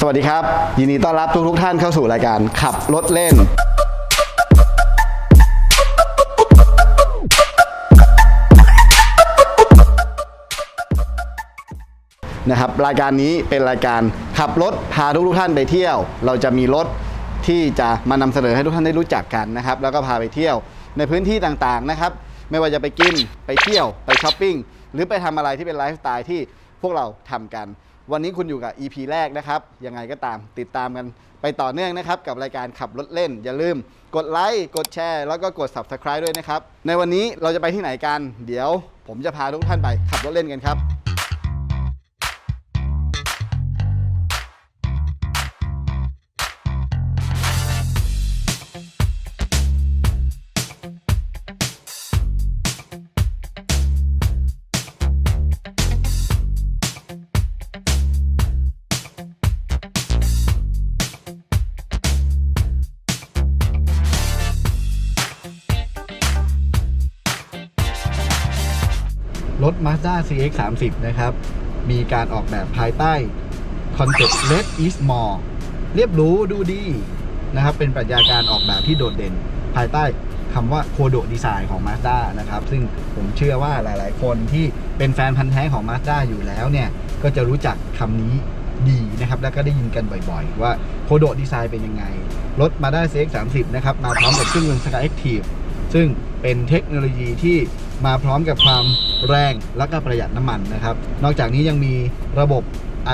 สวัสดีครับ ยินดีต้อนรับทุกทุกท่านเข้าสู่รายการขับรถเล่น นะครับ รายการนี้เป็นรายการขับรถพาทุกทุกท่านไปเที่ยว เราจะมีรถที่จะมานำเสนอให้ทุกท่านได้รู้จักกันนะครับ แล้วก็พาไปเที่ยวในพื้นที่ต่างๆนะครับ ไม่ว่าจะไปกินไปเที่ยวไปช้อปปิ้งหรือไปทำอะไรที่เป็นไลฟ์สไตล์ที่พวกเราทำกัน วันนี้คุณอยู่กับ EP แรกนะครับ ยังไงก็ตามติดตามกันไปต่อเนื่องนะครับ กับรายการขับรถเล่น อย่าลืม กดไลค์กดแชร์ แล้วก็กด Subscribe ด้วยนะครับ ในวันนี้เราจะไปที่ไหนกัน เดี๋ยวผมจะพาทุกท่านไปขับรถเล่นกันครับ Mazda CX 3 0นะครับ มีการออกแบบภายใต้คอนเซ็ปต์ Less is more เรียบหรู้ดูดีนะครับ เป็นปรัชญาการออกแบบที่โดดเด่น ภายใต้คำว่าโคโดดีไซน์ของ Mazda นะครับ ซึ่งผมเชื่อว่าหลาย ๆ คนที่เป็นแฟนพันธ์แท้ของ Mazda อยู่แล้วเนี่ย ก็จะรู้จักคำนี้ดีนะครับ แล้วก็ได้ยินกันบ่อย ๆ ว่าโคโดดีไซน์เป็นยังไง รถ Mazda CX 3 0นะครับ มาพร้อมกับเครื่องยนต์ Sky Active ซึ่งเป็นเทคโนโลยีที่ มาพร้อมกับความแรงและก็ประหยัดน้ำมันนะครับ นอกจากนี้ยังมีระบบ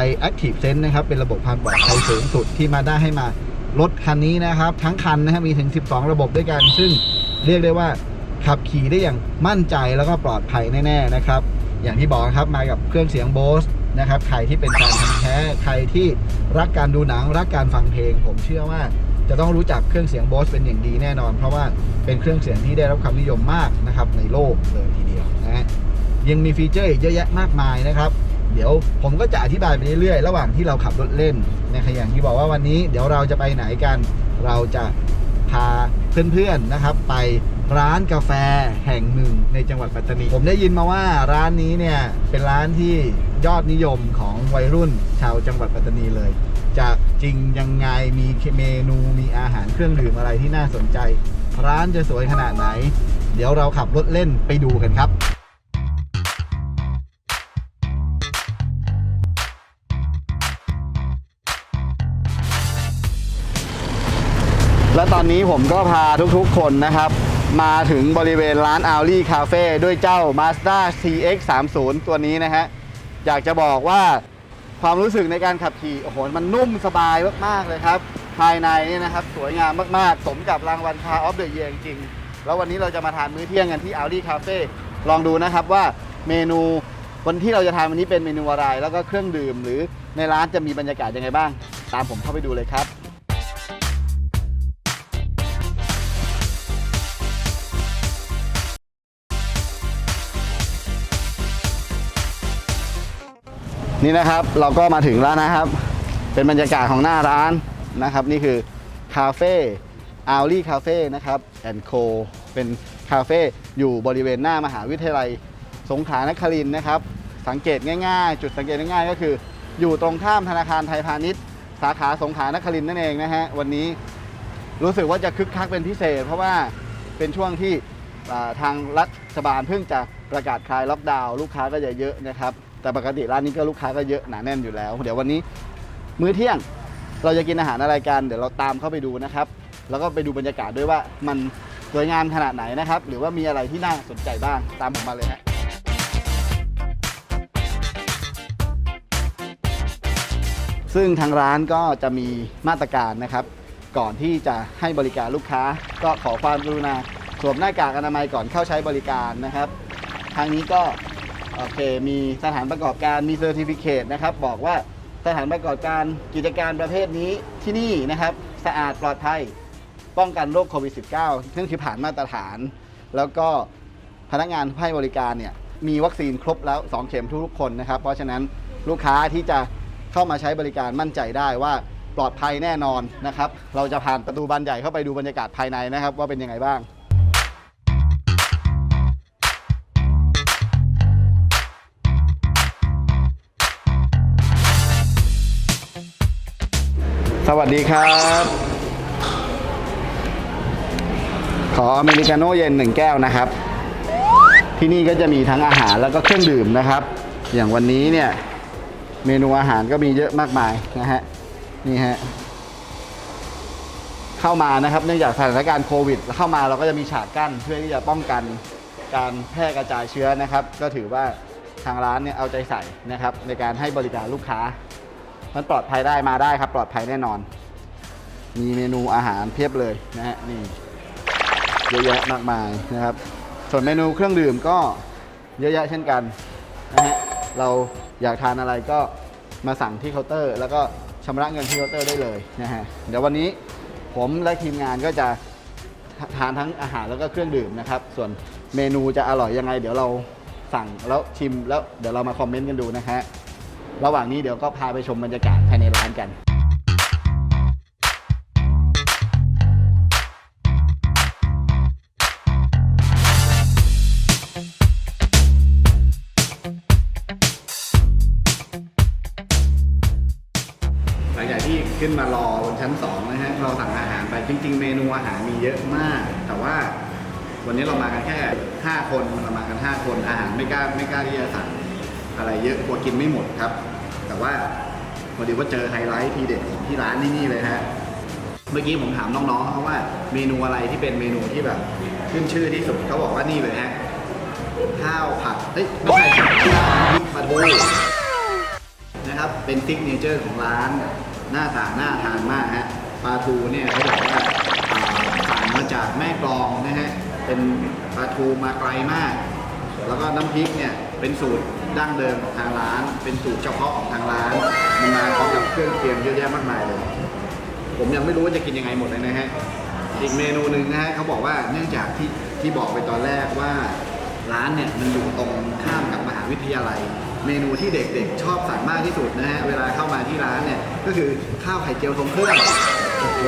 i Active Sense นะครับ เป็นระบบความปลอดภัยสูงสุดที่มาได้ให้มารถคันนี้นะครับ ทั้งคันนะครับมีถึง 12 ระบบด้วยกัน ซึ่งเรียกได้ว่าขับขี่ได้อย่างมั่นใจแล้วก็ปลอดภัยแน่ๆนะครับ อย่างที่บอกครับมากับเครื่องเสียง Bose นะครับใครที่เป็นแฟนพันธุ์แท้ใครที่รักการดูหนังรักการฟังเพลง ผมเชื่อว่า จะต้องรู้จักเครื่องเสียง Bose เป็นอย่างดีแน่นอน เพราะว่าเป็นเครื่องเสียงที่ได้รับความนิยมมากนะครับในโลกเลยทีเดียวนะฮะยังมีฟีเจอร์อีกเยอะแยะมากมายนะครับ เดี๋ยวผมก็จะอธิบายไปเรื่อยๆ ระหว่างที่เราขับรถเล่นนะครับอย่างที่บอกว่าวันนี้เดี๋ยวเราจะไปไหนกัน เราจะพาเพื่อนๆนะครับ ไป ร้านกาแฟแห่งหนึ่งในจังหวัดปัตตานี ผมได้ยินมาว่าร้านนี้เนี่ยเป็นร้านที่ยอดนิยมของวัยรุ่นชาวจังหวัดปัตตานีเลย จะจริงยังไงมีเมนูมีอาหารเครื่องดื่มอะไรที่น่าสนใจ ร้านจะสวยขนาดไหน เดี๋ยวเราขับรถเล่นไปดูกันครับและตอนนี้ผมก็พาทุกๆคนนะครับ มาถึงบริเวณร้าน a u l i Cafe ด้วยเจ้า Mazda CX 3 0ตัวนี้นะฮะ อยากจะบอกว่าความรู้สึกในการขับขี่ โอ้โห มันนุ่มสบายมาก ๆ เลยครับ ภายในเนี่ยนะครับ สวยงามมาก ๆ สมกับรางวัล Car of the Year จริง ๆ แล้ววันนี้เราจะมาทานมื้อเที่ยงกันที่ a u l i Cafe ลองดูนะครับว่าเมนูวันที่เราจะทานวันนี้เป็นเมนูอะไร แล้วก็เครื่องดื่ม หรือในร้านจะมีบรรยากาศยังไงบ้าง ตามผมเข้าไปดูเลยครับ นี่นะครับเราก็มาถึงแล้วนะครับ เป็นบรรยากาศของหน้าร้านนะครับ นี่คือคาเฟ่อาลี่คาเฟ่นะครับแอนโคเป็นคาเฟ่อยู่บริเวณหน้ามหาวิทยาลัยสงขลานครินนะครับ สังเกตง่ายๆ จุดสังเกตง่ายๆ ก็คือ อยู่ตรงข้ามธนาคารไทยพาณิชย์ สาขาสงขลานครินนั่นเองนะฮะวันนี้รู้สึกว่าจะคึกคักเป็นพิเศษ เพราะว่าเป็นช่วงที่ทางรัฐบาลเพิ่งจะประกาศคลายล็อกดาวน์ลูกค้าก็จะเยอะนะครับ แต่ปกติร้านนี้ก็ลูกค้าก็เยอะหนาแน่นอยู่แล้ว เดี๋ยววันนี้มื้อเที่ยงเราจะกินอาหารอะไรกัน เดี๋ยวเราตามเข้าไปดูนะครับ แล้วก็ไปดูบรรยากาศด้วยว่ามันสวยงามขนาดไหนนะครับ หรือว่ามีอะไรที่น่าสนใจบ้างตามผมมาเลยฮะซึ่งทางร้านก็จะมีมาตรการนะครับ ก่อนที่จะให้บริการลูกค้า ก็ขอความกรุณาสวมหน้ากากอนามัยก่อนเข้าใช้บริการนะครับ ทางนี้ก็ โอเค มีสถานประกอบการมีเซอร์ติฟิเคตนะครับ บอกว่าสถานประกอบการกิจการประเภทนี้ที่นี่นะครับ สะอาดปลอดภัยป้องกันโรคโควิด -19 ซึ่งคือผ่านมาตรฐาน แล้วก็พนักงานให้บริการเนี่ยมีวัคซีนครบแล้ว 2 เข็มทุกคนนะครับ เพราะฉะนั้นลูกค้าที่จะเข้ามาใช้บริการมั่นใจได้ว่าปลอดภัยแน่นอนนะครับ เราจะผ่านประตูบานใหญ่เข้าไปดูบรรยากาศภายในนะครับ ว่าเป็นยังไงบ้าง สวัสดีครับ ขออเมริกาโน่เย็นหนึ่งแก้วนะครับ ที่นี่ก็จะมีทั้งอาหารแล้วก็เครื่องดื่มนะครับ อย่างวันนี้เนี่ย เมนูอาหารก็มีเยอะมากมายนะฮะนี่ฮะเข้ามานะครับ เนื่องจากสถานการณ์โควิดเข้ามาเราก็จะมีฉากกั้นเพื่อที่จะป้องกันการแพร่กระจายเชื้อนะครับ ก็ถือว่าทางร้านเนี่ยเอาใจใส่นะครับ ในการให้บริการลูกค้า มันปลอดภัยได้มาได้ครับ ปลอดภัยแน่นอน มีเมนูอาหารเพียบเลยนะฮะนี่เยอะแยะมากมายนะครับ ส่วนเมนูเครื่องดื่มก็เยอะแยะเช่นกันนะฮะเราอยากทานอะไรก็มาสั่งที่เคาน์เตอร์ แล้วก็ชำระเงินที่เคาน์เตอร์ได้เลยนะฮะเดี๋ยววันนี้ผมและทีมงานก็จะทานทั้งอาหารแล้วก็เครื่องดื่มนะครับ ส่วนเมนูจะอร่อยยังไง เดี๋ยวเราสั่งแล้วชิมแล้วเดี๋ยวเรามาคอมเมนต์กันดูนะฮะ ระหว่างนี้เดี๋ยวก็พาไปชมบรรยากาศภายในร้านกันหลังจากที่ขึ้นมารอบนชั้น2นะฮะเราสั่งอาหารไปจริง ๆ เมนูอาหารมีเยอะมาก แต่ว่าวันนี้เรามากันแค่ 5 คนเรามากัน 5 คนอาหารไม่กล้าไม่กล้าที่จะสั่ง อะไรเยอะกลัวกินไม่หมดครับ แต่ว่าพอดีว่าเจอไฮไลท์ทีเด็ดของที่ร้านนี่นี่เลยฮะเมื่อกี้ผมถามน้องๆเขาว่าเมนูอะไรที่เป็นเมนูที่แบบขึ้นชื่อที่สุดเขาบอกว่านี่เลยฮะข้าวผัดเอ้ยไม่ใช่ข้าวพริกปลาทูนะครับเป็นซิกเนเจอร์ของร้าน หน้าตาหน่าทานมากฮะปลาทูเนี่ยเขาบอกว่าอ่าสั่งมาจากแม่กลองนะฮะเป็นปลาทูมาไกลมาก แล้วก็น้ำพริกเนี่ยเป็นสูตร ดั้งเดิมของทางร้าน เป็นสูตรเฉพาะของทางร้านมันมาพร้อมกับเครื่องเคียงเยอะแยะมากมายเลย ผมยังไม่รู้ว่าจะกินยังไงหมดเลยนะฮะอีกเมนูหนึ่งนะฮะเขาบอกว่าเนื่องจากที่ที่บอกไปตอนแรกว่าร้านเนี่ยมันอยู่ตรงข้ามกับมหาวิทยาลัย เมนูที่เด็กๆ ชอบสั่งมากที่สุดนะฮะเวลาเข้ามาที่ร้านเนี่ยก็คือข้าวไข่เจียวทรงเครื่องโอ้โห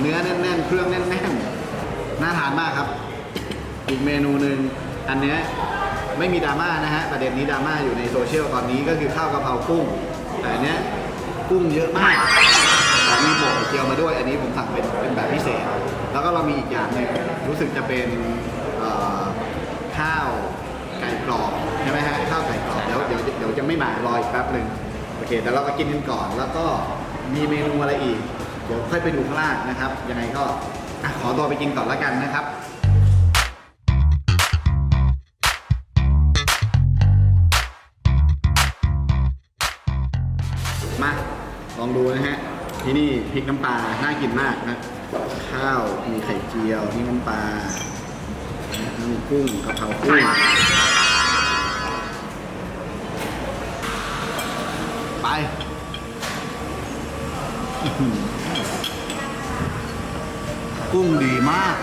เนื้อแน่นๆ เครื่องแน่นๆน่าทานมากครับ อีกเมนูหนึ่งอันเนี้ย ไม่มีดราม่านะฮะประเด็นนี้ดราม่าอยู่ในโซเชียลตอนนี้ก็คือข้าวกะเพรากุ้ง แต่อันเนี้ยกุ้งเยอะมากแต่มีโบกเจียวมาด้วย อันนี้ผมสั่งเป็นเป็นแบบพิเศษ แล้วก็เรามีอีกอย่างหนึ่งรู้สึกจะเป็นเอ่อข้าวไก่กรอบใช่ไหมฮะข้าวไก่กรอบเดี๋ยวเดี๋ยวเดี๋ยวจะไม่มารออีกแป๊บหนึ่งโอเคแต่เราก็กินกันก่อน แล้วก็มีเมนูอะไรอีกเดี๋ยวค่อยไปดูข้างล่างนะครับยังไงก็อะขอตัวไปกินก่อนแล้วกันนะครับ มาลองดูนะฮะที่นี่พริกน้ำปลาน่ากินมากนะข้าวมีไข่เจียวพริกน้ำปลามีกุ้งกะเพรากุ้งไปกุ้งดีมาก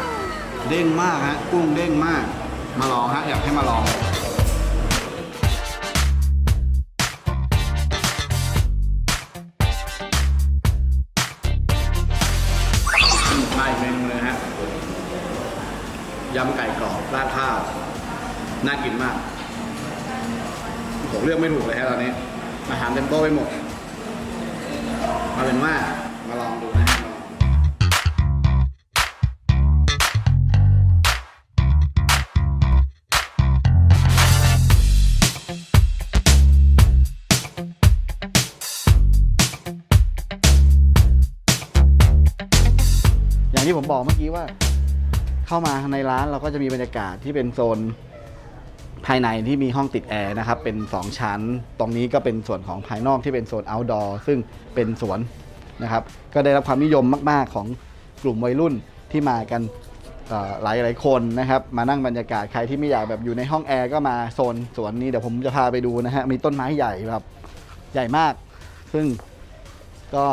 เด้งมากฮะ กุ้งเด้งมาก มาลองฮะ อยากให้มาลอง เลือกไม่ถูกเลยฮะตอนนี้ อาหารเต็มโต๊ะไปหมดมาเป็นว่ามาลองดูนะอย่างที่ผมบอกเมื่อกี้ว่า เข้ามาในร้านเราก็จะมีบรรยากาศที่เป็นโซน ภายในที่มีห้องติดแอร์นะครับเป็น 2 ชั้น ตรงนี้ก็เป็นส่วนของภายนอกที่เป็นโซน outdoor ซึ่งเป็นสวนนะครับก็ได้รับความนิยมมาก ๆ ของกลุ่มวัยรุ่นที่มากันหลายหลายๆคนนะครับมานั่งบรรยากาศใครที่ไม่อยากแบบอยู่ในห้องแอร์ก็มาโซนสวนนี้เดี๋ยวผมจะพาไปดูนะฮะมีต้นไม้ใหญ่แบบใหญ่มาก ซึ่งก็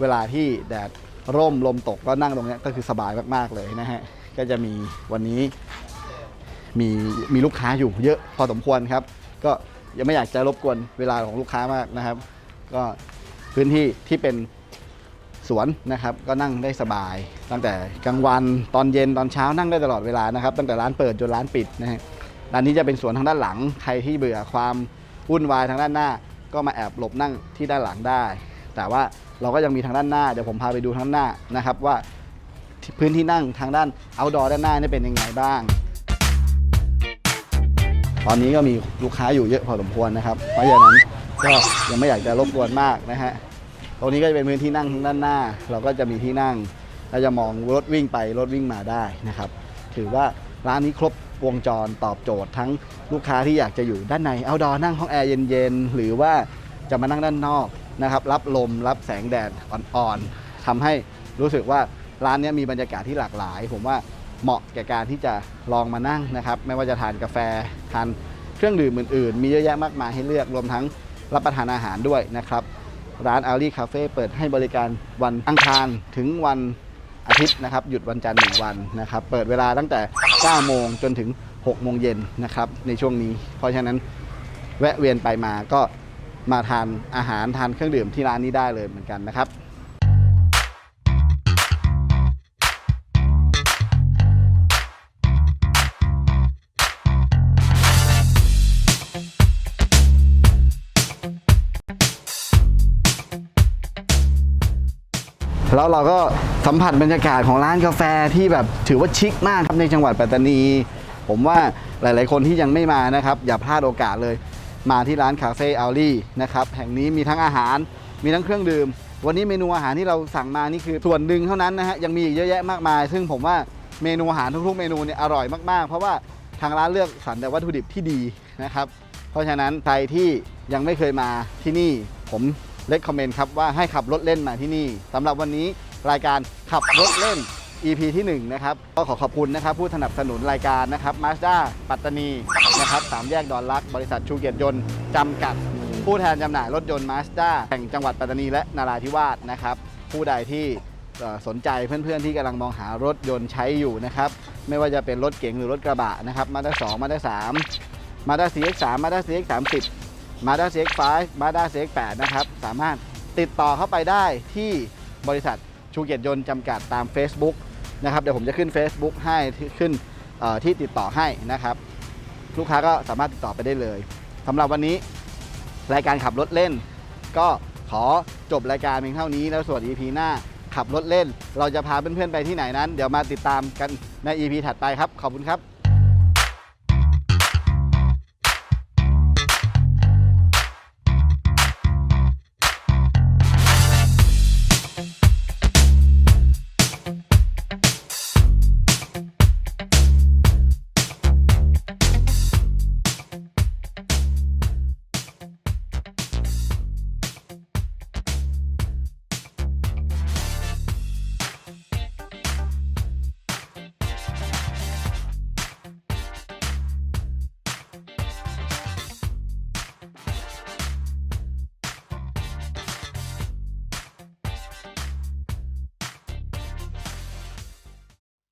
เวลาที่แดดร่มลมตกก็นั่งตรงนี้ก็คือสบายมากๆเลยนะฮะก็จะมีวันนี้ มีมีลูกค้าอยู่เยอะพอสมควรครับ ก็ยังไม่อยากจะรบกวนเวลาของลูกค้ามากนะครับ ก็พื้นที่ที่เป็นสวนนะครับ ก็นั่งได้สบาย ตั้งแต่กลางวันตอนเย็นตอนเช้านั่งได้ตลอดเวลานะครับ ตั้งแต่ร้านเปิดจนร้านปิดนะฮะร้านนี้จะเป็นสวนทางด้านหลังใครที่เบื่อความวุ่นวายทางด้านหน้า ก็มาแอบหลบนั่งที่ด้านหลังได้ แต่ว่าเราก็ยังมีทางด้านหน้าเดี๋ยวผมพาไปดูทางหน้านะครับว่าพื้นที่นั่งทางด้าน outdoor ด้านหน้านี่เป็นยังไงบ้าง ตอนนี้ก็มีลูกค้าอยู่เยอะพอสมควรนะครับ เพราะฉะนั้นก็ยังไม่อยากจะรบกวนมากนะฮะ ตรงนี้ก็จะเป็นพื้นที่นั่งทางด้านหน้า เราก็จะมีที่นั่งเราจะมองรถวิ่งไปรถวิ่งมาได้นะครับ ถือว่าร้านนี้ครบวงจรตอบโจทย์ทั้งลูกค้าที่อยากจะอยู่ด้านในเอาดอนั่งห้องแอร์เย็นๆหรือว่าจะมานั่งด้านนอกนะครับ รับลมรับแสงแดดอ่อนๆทำให้รู้สึกว่าร้านนี้มีบรรยากาศที่หลากหลาย ผมว่า เหมาะแก่การที่จะลองมานั่งนะครับ ไม่ว่าจะทานกาแฟทานเครื่องดื่มอื่นๆ มีเยอะแยะมากมายให้เลือกรวมทั้งรับประทานอาหารด้วยนะครับ ร้านอารีคาเฟ่เปิดให้บริการวันอังคารถึงวันอาทิตย์นะครับ หยุดวันจันทร์หนึ่งวันนะครับ เปิดเวลาตั้งแต่ 9 โมงจนถึง 6 โมงเย็นนะครับ ในช่วงนี้ เพราะฉะนั้นแวะเวียนไปมาก็มาทานอาหารทานเครื่องดื่มที่ร้านนี้ได้เลยเหมือนกันนะครับ แล้วเราก็สัมผัสบรรยากาศของร้านกาแฟที่แบบถือว่าชิคมากครับในจังหวัดปัตตานี ผมว่าหลาย ๆ คนที่ยังไม่มานะครับ อย่าพลาดโอกาสเลย มาที่ร้านคาเฟ่อัลลี่นะครับแห่งนี้มีทั้งอาหารมีทั้งเครื่องดื่ม วันนี้เมนูอาหารที่เราสั่งมานี่คือส่วนหนึ่งเท่านั้นนะฮะยังมีอีกเยอะแยะมากมาย ซึ่งผมว่าเมนูอาหารทุก ๆ เมนูเนี่ยอร่อยมาก ๆ เพราะว่าทางร้านเลือกสรรแต่วัตถุดิบที่ดีนะครับ เพราะฉะนั้นใครที่ยังไม่เคยมาที่นี่ผม เล c กคอมเมนต์ครับว่าให้ขับรถเล่นมาที่นี่สำหรับวันนี้รายการขับรถเล่น EP ที่ 1 นะครับ ก็ขอขอบคุณนะครับ ผู้สนับสนุนรายการนะครับมาสด้าปัตตานีนะครับสามแยกดอนลัก บริษัทชูเกียรติยนต์จำกัด ผู้แทนจำหน่ายรถยนต์มาสด้าแห่งจังหวัดปัตตานีและนาราธิวาสนะครับ ผู้ใดที่สนใจเพื่อนๆที่กำลังมองหารถยนต์ใช้อยู่นะครับ ไม่ว่าจะเป็นรถเก๋งหรือรถกระบะนะครับมาด้าสองมาด้าสามมาด้า CX3 มาด้า CX30 มาด้า CX5 มาด้า CX8 นะครับ สามารถติดต่อเข้าไปได้ที่บริษัทชูเกียรติยนต์จำกัดตาม Facebook นะครับ เดี๋ยวผมจะขึ้น Facebook ให้ขึ้นที่ติดต่อให้นะครับ ลูกค้าก็สามารถติดต่อไปได้เลยสำหรับวันนี้รายการขับรถเล่น ก็ขอจบรายการเพียงเท่านี้แล้วส่วน EP หน้าขับรถเล่น เราจะพาเพื่อนๆไปที่ไหนนั้น เดี๋ยวมาติดตามกันใน EP ถัดไปครับ ขอบคุณครับ